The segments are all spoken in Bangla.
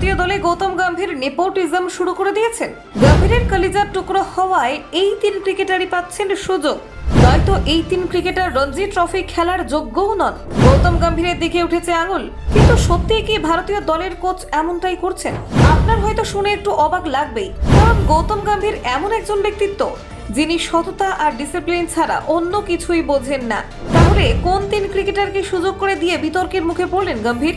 ভারতীয় দলে গৌতম গম্ভীর নেপোটিজম শুরু করে দিয়েছেন। গম্ভীরের কলিজার টুকরো হওয়ায় এই তিন ক্রিকেটারই পাচ্ছেন সুযোগ। নয়তো এই তিন ক্রিকেটার রঞ্জি ট্রফি খেলার যোগ্যও নন। গৌতম গম্ভীরের দিকে উঠেছে আঙুল। কিন্তু সত্যি কি ভারতীয় দলের কোচ এমনটাই করছেন? আপনার হয়তো শুনে একটু অবাক লাগবেই। কারণ গৌতম গম্ভীর এমন একজন ব্যক্তিত্ব, যিনি সততা আর ডিসিপ্লিন ছাড়া অন্য কিছুই বোঝেন না। তাহলে কোন তিন ক্রিকেটারকে সুযোগ করে দিয়ে বিতর্কের মুখে পড়লেন গম্ভীর?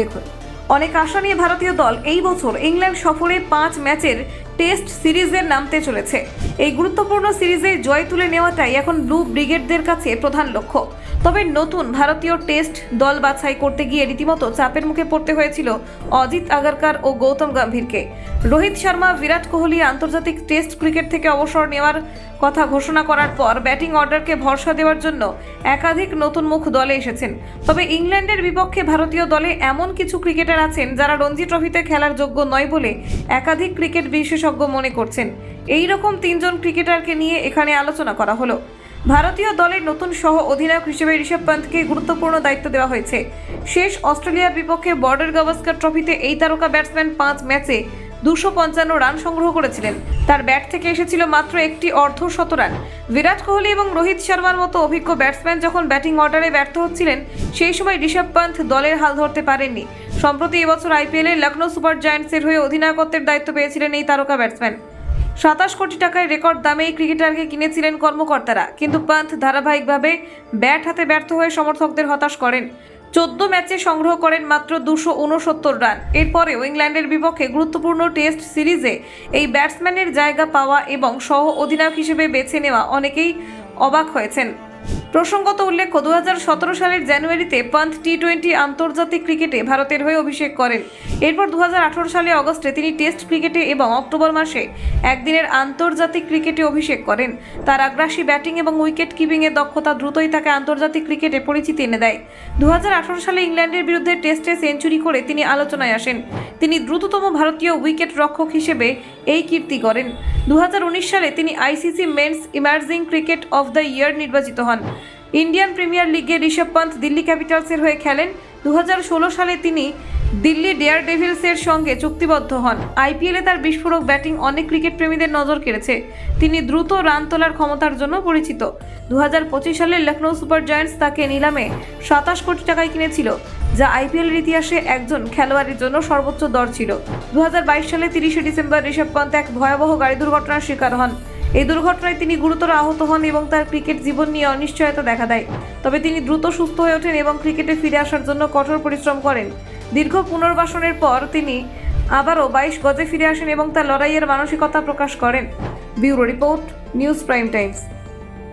দেখুন। অনেক আশা নিয়ে ভারতীয় দল এই বছর ইংল্যান্ড সফরে পাঁচ ম্যাচের টেস্ট সিরিজের নামতে চলেছে। এই গুরুত্বপূর্ণ সিরিজে জয় তুলে নেওয়াটাই এখন ব্লু ব্রিগেডদের কাছে প্রধান লক্ষ্য। তবে নতুন ভারতীয় টেস্ট দল বাছাই করতে গিয়ে রীতিমতো চাপের মুখে পড়তে হয়েছিল অজিত আগারকার ও গৌতম গম্ভীরকে। রোহিত শর্মা, বিরাট কোহলি আন্তর্জাতিক টেস্ট ক্রিকেট থেকে অবসর নেওয়ার কথা ঘোষণা করার পর ব্যাটিং অর্ডারকে ভরসা দেওয়ার জন্য একাধিক নতুন মুখ দলে এসেছেন। তবে ইংল্যান্ডের বিপক্ষে ভারতীয় দলে এমন কিছু ক্রিকেটার আছেন যারা রঞ্জি ট্রফিতে খেলার যোগ্য নয় বলে একাধিক ক্রিকেট বিশেষজ্ঞ মনে করছেন এই রকম তিনজন ক্রিকেটারকে নিয়ে এখানে আলোচনা করা হলো। ভারতীয় দলের নতুন সহ অধিনায়ক হিসেবে ঋষভ পন্থকে গুরুত্বপূর্ণ দায়িত্ব দেওয়া হয়েছে। শেষ অস্ট্রেলিয়ার বিপক্ষে বর্ডার গাভাস্কার ট্রফিতে এই তারকা ব্যাটসম্যান পাঁচ ম্যাচে দুশো পঞ্চান্ন রান সংগ্রহ করেছিলেন। তার ব্যাট থেকে এসেছিল মাত্র একটি অর্ধ শত রান। বিরাট কোহলি এবং রোহিত শর্মার মতো অভিজ্ঞ ব্যাটসম্যান যখন ব্যাটিং অর্ডারে ব্যর্থ হচ্ছিলেন, সেই সময় ঋষভ পন্থ দলের হাল ধরতে পারেননি। সম্প্রতি এবছর আইপিএলে লখনৌ সুপার জায়ান্টসের হয়ে অধিনায়কত্বের দায়িত্ব পেয়েছিলেন এই তারকা ব্যাটসম্যান। সাতাশ কোটি টাকায় রেকর্ড দামে এই ক্রিকেটারকে কিনেছিলেন কর্মকর্তারা, কিন্তু পান্থ ধারাবাহিকভাবে ব্যাট হাতে ব্যর্থ হয়ে সমর্থকদের হতাশ করেন। চোদ্দ ম্যাচে সংগ্রহ করেন মাত্র দুশো উনসত্তর রান। এরপরেও ইংল্যান্ডের বিপক্ষে গুরুত্বপূর্ণ টেস্ট সিরিজে এই ব্যাটসম্যানের জায়গা পাওয়া এবং সহ অধিনায়ক হিসেবে বেছে নেওয়া অনেকেই অবাক হয়েছেন। প্রসঙ্গত উল্লেখ্য দু হাজার সতেরো সালের জানুয়ারিতে পান্থ টি টোয়েন্টি আন্তর্জাতিক ক্রিকেটে ভারতের হয়ে অভিষেক করেন। এরপর দু হাজার আঠেরো সালে অগস্টে তিনি টেস্ট ক্রিকেটে এবং অক্টোবর মাসে একদিনের আন্তর্জাতিক ক্রিকেটে অভিষেক করেন। তার আগ্রাসী ব্যাটিং এবং উইকেট কিপিংয়ের দক্ষতা দ্রুতই তাকে আন্তর্জাতিক ক্রিকেটে পরিচিতি এনে দেয়। দু হাজার আঠেরো সালে ইংল্যান্ডের বিরুদ্ধে টেস্টে সেঞ্চুরি করে তিনি আলোচনায় আসেন। তিনি দ্রুততম ভারতীয় উইকেট রক্ষক হিসেবে এই কীর্তি করেন দু হাজার উনিশ সালে তিনি ICC men's emerging cricket of the year নির্বাচিত হন। ইন্ডিয়ান প্রিমিয়ার লিগে ঋষভ পন্থ দিল্লি ক্যাপিটালসের হয়ে খেলেন। দু হাজার ষোলো সালে তিনি দিল্লি ডেয়ার ডেভিলসের সঙ্গে চুক্তিবদ্ধ হন। আইপিএলে তার বিস্ফোরক ব্যাটিং অনেক ক্রিকেট প্রেমীদের নজর কেড়েছে। তিনি দ্রুত রান তোলার ক্ষমতার জন্য পরিচিত। দু হাজার পঁচিশ সালে লখনৌ সুপার জায়ান্টস তাকে নিলামে সাতাশ কোটি টাকায় কিনেছিল। যা আইপিএলের ইতিহাসে একজন খেলোয়াড়ের জন্য সর্বোচ্চ দর ছিল। দু হাজার বাইশ সালে তিরিশে ডিসেম্বর ঋষভ পন্থ এক ভয়াবহ গাড়ি দুর্ঘটনার শিকার হন। এই দুর্ঘটনায় তিনি গুরুতর আহত হন এবং তার ক্রিকেট জীবন নিয়ে অনিশ্চয়তা দেখা দেয়। তবে তিনি দ্রুত সুস্থ হয়ে ওঠেন এবং ক্রিকেটে ফিরে আসার জন্য কঠোর পরিশ্রম করেন। দীর্ঘ পুনর্বাসনের পর তিনি আবারও বাইশ গজে ফিরে আসেন এবং তার লড়াইয়ের মানসিকতা প্রকাশ করেন। Bureau report, News Prime Times.